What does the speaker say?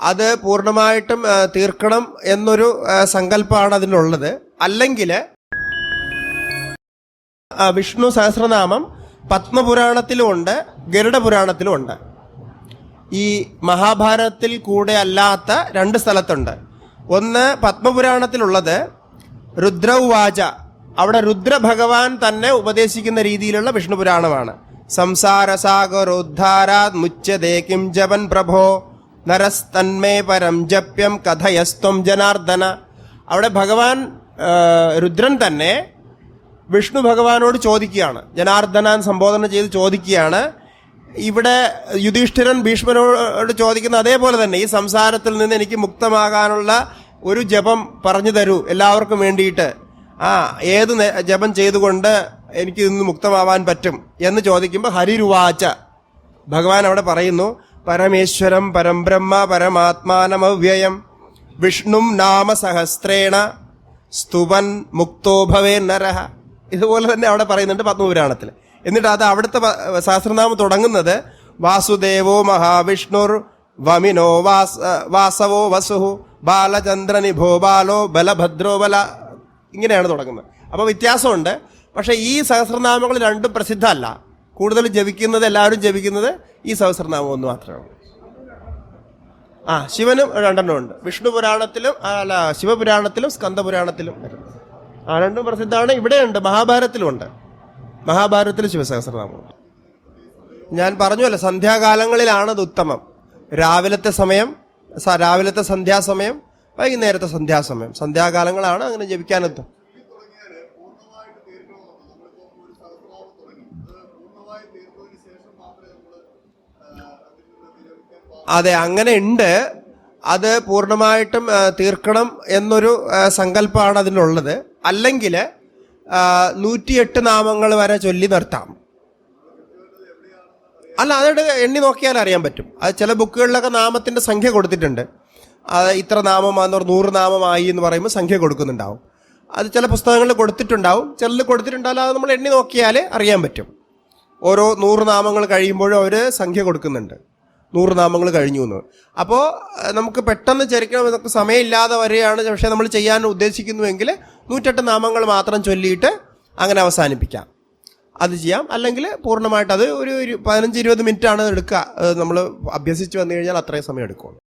അത് പൂർണമായിട്ടും തീർക്കണം എന്നൊരു സങ്കല്പമാണ് അതിനുള്ളത്. അല്ലെങ്കിൽ വിഷ്ണു സഹസ്രനാമം പത്മപുരാണത്തിലും ഉണ്ട് ഗരുഡ പുരാണത്തിലും ഉണ്ട് ഈ മഹാഭാരതത്തിൽ കൂടെ അല്ലാത്ത രണ്ട് സ്ഥലത്തുണ്ട്. ഒന്ന് പത്മപുരാണത്തിലുള്ളത് രുദ്രവാച. അവിടെ രുദ്രഭഗവാൻ തന്നെ ഉപദേശിക്കുന്ന രീതിയിലുള്ള വിഷ്ണു പുരാണമാണ് സംസാരസാഗരോദ്ധാരാത് മുച്ചതേ കിം ജപൻ പ്രഭോ. നരസ്തന്മേ പരം ജപ്യം കഥയസ്ത്വം ജനാർദ്ദന. അവിടെ ഭഗവാൻ രുദ്രൻ തന്നെ വിഷ്ണു ഭഗവാനോട് ചോദിക്കുകയാണ്. ജനാർദ്ദനാൻ സംബോധന ചെയ്ത് ചോദിക്കുകയാണ്. ഇവിടെ യുധിഷ്ഠിരൻ ഭീഷ്മനോട് ചോദിക്കുന്ന അതേപോലെ തന്നെ ഈ സംസാരത്തിൽ നിന്ന് എനിക്ക് മുക്തമാകാനുള്ള ഒരു ജപം പറഞ്ഞു തരൂ എല്ലാവർക്കും വേണ്ടിയിട്ട്. ആ ഏത് ജപം ചെയ്തുകൊണ്ട് എനിക്ക് ഇന്ന് മുക്തമാവാൻ പറ്റും എന്ന് ചോദിക്കുമ്പോൾ ഹരിരുവാച്ച ഭഗവാൻ അവിടെ പറയുന്നു പരമേശ്വരം പരംബ്രഹ്മ പരമാത്മാനമവ്യയം വിഷ്ണും നാമസഹസ്രേണ സ്തുവൻ മുക്തോ ഭവേ നരഹ ഇതുപോലെ തന്നെ അവിടെ പറയുന്നുണ്ട് പത്മപുരാണത്തിൽ എന്നിട്ട് അത് അവിടുത്തെ സഹസ്രനാമം തുടങ്ങുന്നത് വാസുദേവോ മഹാവിഷ്ണുർ വമിനോ വാസ വാസവോ വസുഹു ബാലചന്ദ്രനിഭോ ബാലോ ബലഭദ്രോ ബല ഇങ്ങനെയാണ് തുടങ്ങുന്നത്. അപ്പോൾ വ്യത്യാസമുണ്ട്. പക്ഷേ ഈ സഹസ്രനാമങ്ങൾ രണ്ടും പ്രസിദ്ധമല്ല. കൂടുതൽ ജപിക്കുന്നത് എല്ലാവരും ജപിക്കുന്നത് ഈ സഹസ്രനാമം ഒന്ന് മാത്രമാണ് ആ ശിവനും രണ്ടെണ്ണം ഉണ്ട്. വിഷ്ണു പുരാണത്തിലും അല്ല ശിവപുരാണത്തിലും സ്കന്ദപുരാണത്തിലും ആ രണ്ടും പ്രസിദ്ധമാണ്. ഇവിടെയുണ്ട് മഹാഭാരതത്തിലുണ്ട് മഹാഭാരതത്തിൽ ശിവസഹസ്രനാമമുണ്ട് ഞാൻ പറഞ്ഞല്ലോ സന്ധ്യാകാലങ്ങളിലാണ് അത് ഉത്തമം. രാവിലത്തെ സമയം രാവിലത്തെ സന്ധ്യാസമയം വൈകുന്നേരത്തെ സന്ധ്യാസമയം. സന്ധ്യാകാലങ്ങളാണ് അങ്ങനെ ജപിക്കാനെത്തും. അതെ അങ്ങനെ ഉണ്ട്. അത് പൂർണമായിട്ടും തീർക്കണം എന്നൊരു സങ്കല്പമാണ് അതിനുള്ളത് അല്ലെങ്കിൽ നൂറ്റിയെട്ട് നാമങ്ങൾ വരെ ചൊല്ലി നിർത്താം. അല്ല അതോട് എണ്ണി നോക്കിയാൽ അറിയാൻ പറ്റും. അത് ചില ബുക്കുകളിലൊക്കെ നാമത്തിന്റെ സംഖ്യ കൊടുത്തിട്ടുണ്ട്. അത് ഇത്ര നാമമാന്ന് പറഞ്ഞു നൂറ് നാമമായി എന്ന് പറയുമ്പോൾ സംഖ്യ കൊടുക്കുന്നുണ്ടാവും. അത് ചില പുസ്തകങ്ങളിൽ കൊടുത്തിട്ടുണ്ടാവും. ചിലത് കൊടുത്തിട്ടുണ്ടാവും അത് നമ്മൾ എണ്ണി നോക്കിയാൽ അറിയാൻ പറ്റും. ഓരോ നൂറ് നാമങ്ങൾ കഴിയുമ്പോഴും അവർ സംഖ്യ കൊടുക്കുന്നുണ്ട്. നൂറ് നാമങ്ങൾ കഴിഞ്ഞു എന്ന്. അപ്പോൾ നമുക്ക് പെട്ടെന്ന് ചരിക്കണം നമുക്ക് സമയമില്ലാതെ വരികയാണ് പക്ഷേ നമ്മൾ ചെയ്യാൻ ഉദ്ദേശിക്കുന്നുവെങ്കിൽ നൂറ്റെട്ട് നാമങ്ങൾ മാത്രം ചൊല്ലിയിട്ട് അങ്ങനെ അവസാനിപ്പിക്കാം. അത് ചെയ്യാം. അല്ലെങ്കിൽ പൂർണമായിട്ട് അത് ഒരു പതിനഞ്ച് ഇരുപത് മിനിറ്റ് ആണ് എടുക്കുക നമ്മൾ അഭ്യസിച്ച് വന്നു കഴിഞ്ഞാൽ അത്രയും സമയം എടുക്കും